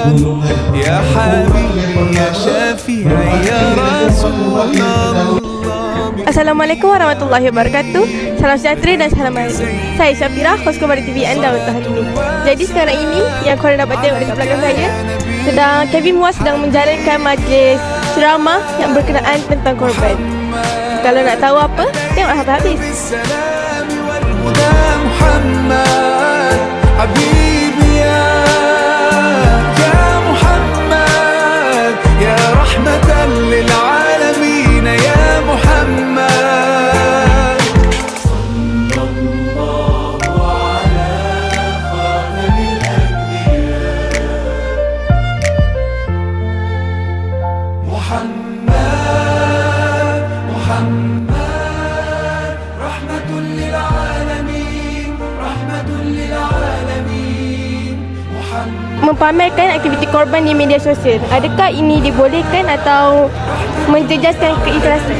يا حبيبي يا شفيعي يا رسول الله Assalamualaikum warahmatullahi wabarakatuh Salam sejahtera dan salam baik Saya Syafira, host Kembali TV anda untuk hari ini Jadi sekarang ini Yang korang dapat tengok dekat belakang saya Sedang Kevin Muaz sedang menjalankan majlis ceramah Yang berkenaan tentang korban Kalau nak tahu apa Tengok sampai محمد محمد رحمة للعالمين رحمة للعالمين محمد Mempamerkan aktiviti korban di media sosial Adakah ini dibolehkan atau Menjejaskan keikhlasan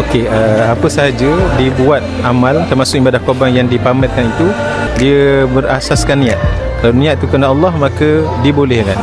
Okey, uh, apa sahaja dibuat amal termasuk ibadah korban yang dipamerkan itu dia berasaskan niat. Kalau niat itu kerana Allah maka dibolehkan.